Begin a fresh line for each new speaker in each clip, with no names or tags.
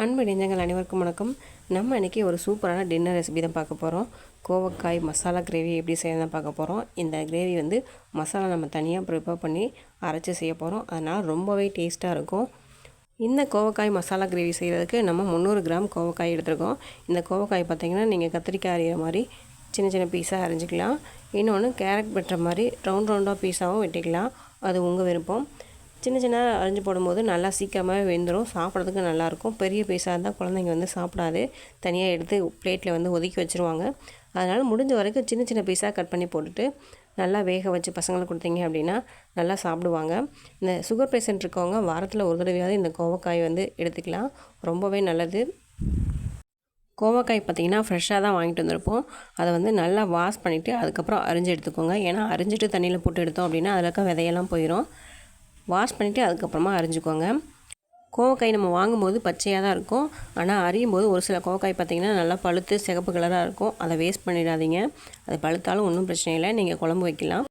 அன்பு நெஞ்சங்கள் அனைவருக்கும் வணக்கம். நம்ம இன்றைக்கி ஒரு சூப்பரான டின்னர் ரெசிபி தான் பார்க்க போகிறோம் கோவக்காய் மசாலா கிரேவி எப்படி செய்யணும் பார்க்க போகிறோம் இந்த கிரேவி வந்து மசாலா நம்ம தனியாக ப்ரிப்பேர் பண்ணி அரைச்சி செய்ய போகிறோம் அதனால் ரொம்பவே டேஸ்ட்டாக இருக்கும். இந்த கோவக்காய் மசாலா கிரேவி செய்கிறதுக்கு நம்ம முந்நூறு கிராம் கோவக்காய் எடுத்துருக்கோம். இந்த கோவக்காய் பார்த்திங்கன்னா நீங்கள் கத்திரிக்காய் அறிகிற மாதிரி சின்ன சின்ன பீஸாக அரைஞ்சிக்கலாம். இன்னொன்று கேரட் வெட்டுற மாதிரி ரவுண்ட் ரவுண்டாக பீஸாகவும் வெட்டிக்கலாம். அது உங்கள் விருப்பம். சின்ன சின்ன அரைஞ்சி போடும்போது நல்லா சீக்கிரமாகவே வெந்துடும் சாப்பிட்றதுக்கு நல்லாயிருக்கும். பெரிய பீஸாக இருந்தால் குழந்தைங்க வந்து சாப்பிடாது. தனியாக எடுத்து பிளேட்டில் வந்து ஒதுக்கி வச்சுருவாங்க. அதனால் முடிஞ்ச வரைக்கும் சின்ன சின்ன பீஸாக கட் பண்ணி போட்டுட்டு நல்லா வேக வச்சு பசங்களுக்கு கொடுத்தீங்க அப்படின்னா நல்லா சாப்பிடுவாங்க. இந்த சுகர் பேஷண்ட் இருக்கவங்க வாரத்தில் ஒரு தடவையாவது இந்த கோவக்காய் வந்து எடுத்துக்கலாம். ரொம்பவே நல்லது. கோவக்காய் பார்த்திங்கன்னா ஃப்ரெஷ்ஷாக தான் வாங்கிட்டு வந்திருப்போம். அதை வந்து நல்லா வாஷ் பண்ணிவிட்டு அதுக்கப்புறம் அரிஞ்சு எடுத்துக்கோங்க. ஏன்னா அரிஞ்சிட்டு தண்ணியில் போட்டு எடுத்தோம் அப்படின்னா அதில் இருக்க விதையெல்லாம் போயிடும் வாஷ் பண்ணிவிட்டு அதுக்கப்புறமா அரிஞ்சுக்கோங்க. கோவக்காய் நம்ம வாங்கும்போது பச்சையாக தான் இருக்கும். ஆனால் அறியும் போது ஒரு சில கோவக்காய் பார்த்திங்கன்னா நல்லா பழுத்து சிகப்பு கலராக இருக்கும். அதை வேஸ்ட் பண்ணிடாதீங்க. அது பழுத்தாலும் ஒன்றும் பிரச்சனை இல்லை. நீங்கள் குழம்பு வைக்கலாம்.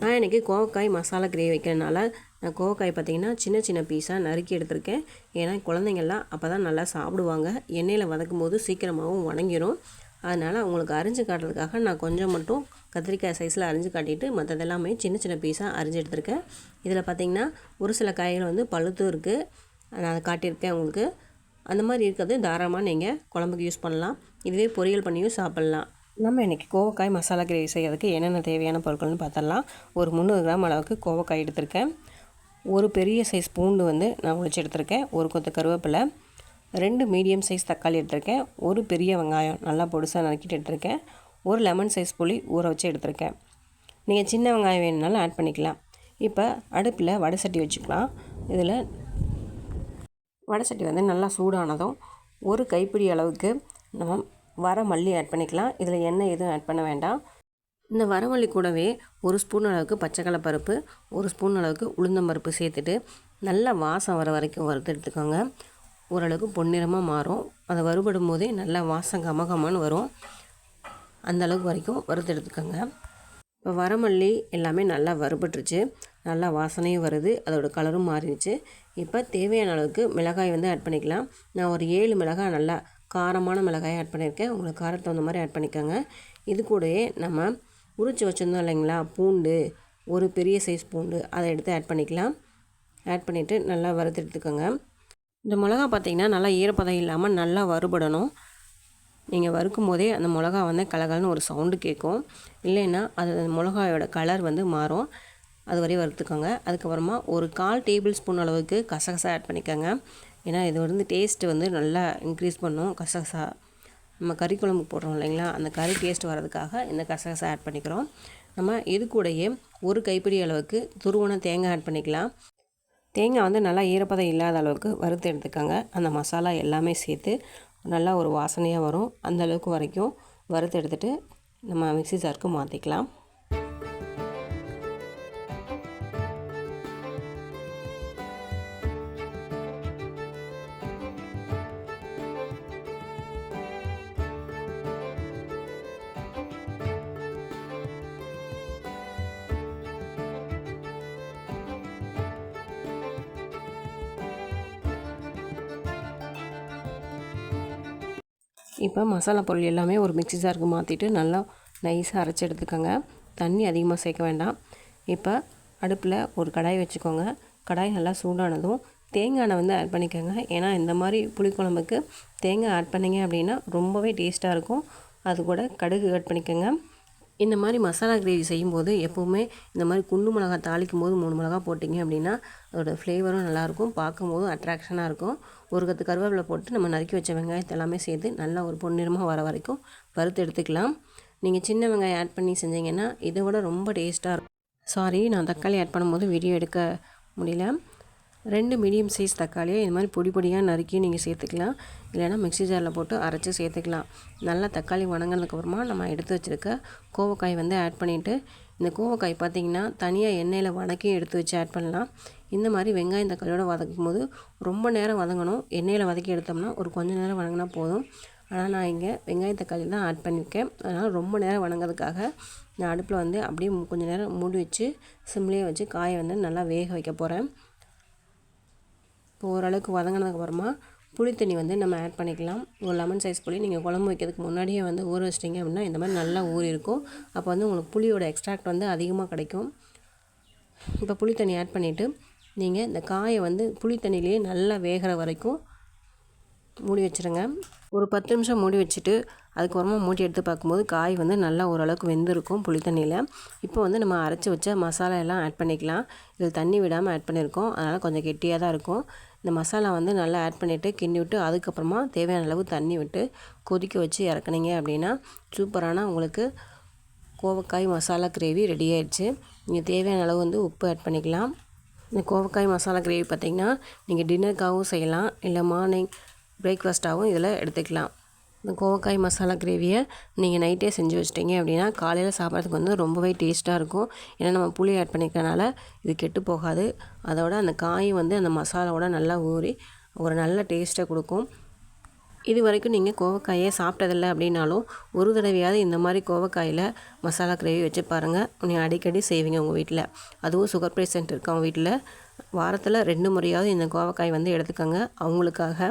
நான் இன்றைக்கி கோவக்காய் மசாலா கிரேவி வைக்கிறதுனால நான் கோவக்காய் பார்த்திங்கன்னா சின்ன சின்ன பீஸாக நறுக்கி எடுத்திருக்கேன். ஏன்னா குழந்தைங்கள்லாம் அப்போ தான் நல்லா சாப்பிடுவாங்க. எண்ணெயில் வதக்கும் போது சீக்கிரமாகவும் வணங்கிடும் அதனால் அவங்களுக்கு அரிஞ்சு காட்டுறதுக்காக நான் கொஞ்சம் மட்டும் கத்திரிக்காய் சைஸில் அரிஞ்சு காட்டிட்டு மற்றதெல்லாமே சின்ன சின்ன பீஸாக அரிஞ்சு எடுத்திருக்கேன். இதில் பார்த்திங்கன்னா ஒரு சில காய்கள் வந்து பழுத்தும் இருக்குது நான் அதை காட்டியிருக்கேன் உங்களுக்கு. அந்த மாதிரி இருக்கிறது தாராளமாக நீங்கள் குழம்புக்கு யூஸ் பண்ணலாம். இதுவே பொரியல் பண்ணியும் சாப்பிட்லாம். நம்ம இன்றைக்கி கோவக்காய் மசாலா கிரேவி செய்யறதுக்கு என்னென்ன தேவையான பொருட்கள்னு பார்த்தரலாம் ஒரு முந்நூறு கிராம் அளவுக்கு கோவக்காய் எடுத்திருக்கேன். ஒரு பெரிய சைஸ் பூண்டு வந்து நான் உழைச்சி எடுத்திருக்கேன். ஒரு கொத்து கருவேப்பிலை ரெண்டு மீடியம் சைஸ் தக்காளி எடுத்திருக்கேன். ஒரு பெரிய வெங்காயம் நல்லா பொடுசாக நறுக்கிட்டு எடுத்திருக்கேன். ஒரு லெமன் சைஸ் புளி ஊற வச்சு எடுத்திருக்கேன். நீங்கள் சின்ன வெங்காயம் வேணுனாலும் ஆட் பண்ணிக்கலாம். இப்போ அடுப்பில் வடை சட்டி வச்சுக்கலாம். இதில் வடை சட்டி வந்து நல்லா சூடானதும் ஒரு கைப்பிடி அளவுக்கு நம்ம வர மல்லி ஆட் பண்ணிக்கலாம். இதில் எண்ணெய் எதுவும் ஆட் பண்ண வேண்டாம். இந்த வரமல்லி கூடவே ஒரு ஸ்பூன் அளவுக்கு பச்சைக்கடலை பருப்பு ஒரு ஸ்பூன் அளவுக்கு உளுந்தம்பருப்பு சேர்த்துட்டு நல்லா வாசம் வர வரைக்கும் வறுத்து எடுத்துக்கோங்க. ஓரளவுக்கு பொன்னிறமாக மாறும். அதை வறுபடும் போதே நல்லா வாசம் கமகமான்னு வரும். அந்த அளவுக்கு வரைக்கும் வறுத்து எடுத்துக்கோங்க. இப்போ வரமல்லி எல்லாமே நல்லா வறுபட்டுருச்சு. நல்லா வாசனையும் வருது. அதோடய கலரும் மாறிடுச்சு. இப்போ தேவையான அளவுக்கு மிளகாய் வந்து ஆட் பண்ணிக்கலாம். நான் ஒரு ஏழு மிளகாய் நல்லா காரமான மிளகாயை ஆட் பண்ணியிருக்கேன். உங்களுக்கு காரத்தை தகுந்த மாதிரி ஆட் பண்ணிக்கோங்க. இது கூடயே நம்ம உரிச்சு வச்சுருந்தோம் இல்லைங்களா? பூண்டு ஒரு பெரிய சைஸ் பூண்டு அதை எடுத்து ஆட் பண்ணிக்கலாம். ஆட் பண்ணிவிட்டு நல்லா வறுத்து எடுத்துக்கோங்க. இந்த மிளகா பார்த்திங்கன்னா நல்லா ஈரப்பதம் இல்லாமல் நல்லா வறுபடணும். நீங்கள் வறுக்கும் போதே அந்த மிளகா வந்து கலகலன்னு ஒரு சவுண்டு கேட்கும். இல்லைன்னா அது மிளகாயோட கலர் வந்து மாறும். அது வரையும் வறுத்துக்கோங்க. அதுக்கப்புறமா ஒரு கால் டேபிள் ஸ்பூன் அளவுக்கு கசகசா ஆட் பண்ணிக்கோங்க. ஏன்னா இது வந்து டேஸ்ட்டு வந்து நல்லா இன்க்ரீஸ் பண்ணும் கசகசா. நம்ம கறி குழம்பு போடுறோம் இல்லைங்களா? அந்த கறி டேஸ்ட் வர்றதுக்காக இந்த கசகசா ஆட் பண்ணிக்கிறோம். நம்ம இது கூடயே ஒரு கைப்பிடி அளவுக்கு துருவன தேங்காய் ஆட் பண்ணிக்கலாம். தேங்காய் வந்து நல்லா ஈரப்பதம் இல்லாத அளவுக்கு வறுத்து எடுத்துக்கோங்க. அந்த மசாலா எல்லாமே சேர்த்து நல்லா ஒரு வாசனையாக வரும். அந்த அளவுக்கு வரைக்கும் வறுத்து எடுத்துகிட்டு நம்ம மிக்சி ஜாருக்கு மாற்றிக்கலாம் இப்போ மசாலா பொருள் எல்லாமே ஒரு மிக்சி ஜாருக்கு மாற்றிட்டு நல்லா நைஸாக அரைச்சி எடுத்துக்கோங்க. தண்ணி அதிகமாக சேர்க்க வேண்டாம். இப்போ அடுப்பில் ஒரு கடாய் வச்சுக்கோங்க. கடாய் நல்லா சூடானதும் தேங்காய் எண்ணெய் வந்து ஆட் பண்ணிக்கோங்க. ஏன்னா இந்த மாதிரி புளிக்குழம்புக்கு தேங்காய் ஆட் பண்ணிங்க அப்படின்னா ரொம்பவே டேஸ்ட்டாக இருக்கும். அது கூட கடுகு ஆட் பண்ணிக்கோங்க. இந்த மாதிரி மசாலா கிரேவி செய்யும்போது எப்போவுமே இந்த மாதிரி குண்டு மிளகா தாளிக்கும் போது மூணு மிளகா போட்டிங்க அப்படின்னா அதோடய ஃப்ளேவரும் நல்லாயிருக்கும் பார்க்கும்போதும் அட்ராக்ஷனாக இருக்கும். ஒரு கத்து கருவேப்பிலை போட்டு நம்ம நறுக்கி வச்ச வெங்காயத்தை எல்லாமே சேர்த்து நல்லா ஒரு பொன்னிறமாக வர வரைக்கும் வறுத்து எடுத்துக்கலாம். நீங்கள் சின்ன வெங்காயம் ஆட் பண்ணி செஞ்சீங்கன்னா இதை விட ரொம்ப டேஸ்ட்டாக இருக்கும். சாரி நான் தக்காளி ஆட் பண்ணும்போது வீடியோ எடுக்க முடியல. ரெண்டு மீடியம் சைஸ் தக்காளியை இது மாதிரி பொடி பொடியாக நறுக்கி நீங்கள் சேர்த்துக்கலாம். இல்லைனா மிக்சி ஜாரில் போட்டு அரைச்சி சேர்த்துக்கலாம். நல்லா தக்காளி வணங்கினதுக்கப்புறமா நம்ம எடுத்து வச்சுருக்க கோவக்காய் வந்து ஆட் பண்ணிவிட்டு இந்த கோவக்காய் பார்த்திங்கன்னா தனியாக எண்ணெயில் வதக்கி எடுத்து வச்சு ஆட் பண்ணலாம். இந்த மாதிரி வெங்காயம் தக்காளியோடு வதக்கும் போது ரொம்ப நேரம் வதங்கணும். எண்ணெயில் வதக்கி எடுத்தோம்னா ஒரு கொஞ்சம் நேரம் வதங்கினா போதும். ஆனால் நான் இங்கே வெங்காயம் தக்காளி தான் ஆட் பண்ணியிருக்கேன் அதனால் ரொம்ப நேரம் வணங்கிறதுக்காக நான் அடுப்பில் வந்து அப்படியே கொஞ்சம் நேரம் மூடி வச்சு சிம்லேயே வச்சு காயை வந்து நல்லா வேக வைக்க போகிறேன் இப்போ ஓரளவுக்கு வதங்கினதுக்கப்புறமா புளி தண்ணி வந்து நம்ம ஆட் பண்ணிக்கலாம். ஒரு லெமன் சைஸ் புளி நீங்கள் குழம்பு வைக்கிறதுக்கு முன்னாடியே வந்து ஊற வச்சிட்டிங்க அப்படின்னா இந்த மாதிரி நல்லா ஊறி இருக்கும். அப்போ வந்து உங்களுக்கு புளியோட எக்ஸ்ட்ராக்ட் வந்து அதிகமாக கிடைக்கும். இப்போ புளி தண்ணி ஆட் பண்ணிவிட்டு நீங்கள் இந்த காயை வந்து புளி தண்ணியிலேயே நல்லா வேகிற வரைக்கும் மூடி வச்சுருங்க. ஒரு பத்து நிமிஷம் மூடி வச்சுட்டு அதுக்கப்புறமா மூடி எடுத்து பார்க்கும்போது காய் வந்து நல்லா ஓரளவுக்கு வெந்திருக்கும் புளி தண்ணியில். இப்போ வந்து நம்ம அரைச்சி வச்ச மசாலா எல்லாம் ஆட் பண்ணிக்கலாம். இதில் தண்ணி விடாமல் ஆட் பண்ணியிருக்கோம் அதனால் கொஞ்சம் கெட்டியாக தான் இருக்கும். இந்த மசாலா வந்து நல்லா ஆட் பண்ணிவிட்டு கிண்டி விட்டு அதுக்கப்புறமா தேவையான அளவு தண்ணி விட்டு கொதிக்க வச்சு இறக்குனீங்க அப்படின்னா சூப்பரான உங்களுக்கு கோவக்காய் மசாலா கிரேவி ரெடி ஆயிடுச்சு. நீங்கள் தேவையான அளவு வந்து உப்பு ஆட் பண்ணிக்கலாம். இந்த கோவக்காய் மசாலா கிரேவி பார்த்திங்கன்னா நீங்கள் டின்னருக்காகவும் செய்யலாம். இல்லை மார்னிங் பிரேக்ஃபாஸ்ட்டாகவும் இதில் எடுத்துக்கலாம். இந்த கோவக்காய் மசாலா கிரேவியை நீங்கள் நைட்டே செஞ்சு வச்சிட்டிங்க அப்படின்னா காலையில் சாப்பிட்றதுக்கு வந்து ரொம்பவே டேஸ்ட்டாக இருக்கும். ஏன்னா நம்ம புளி ஆட் பண்ணிக்கிறனால இது கெட்டு போகாது. அதோட அந்த காயும் வந்து அந்த மசாலாவோட நல்லா ஊறி ஒரு நல்ல டேஸ்ட்டை கொடுக்கும். இது வரைக்கும் நீங்கள் கோவக்காயை சாப்பிட்டதில்ல அப்படின்னாலும் ஒரு தடவையாவது இந்த மாதிரி கோவக்காயில் மசாலா கிரேவி வச்சு பாருங்கள் நீங்கள் அடிக்கடி செய்வீங்க உங்கள் வீட்டில் அதுவும் சுகர் பேஷண்ட் இருக்கவங்க வீட்டில் வாரத்தில் ரெண்டு முறையாவது இந்த கோவக்காய் வந்து எடுத்துக்கோங்க. அவங்களுக்காக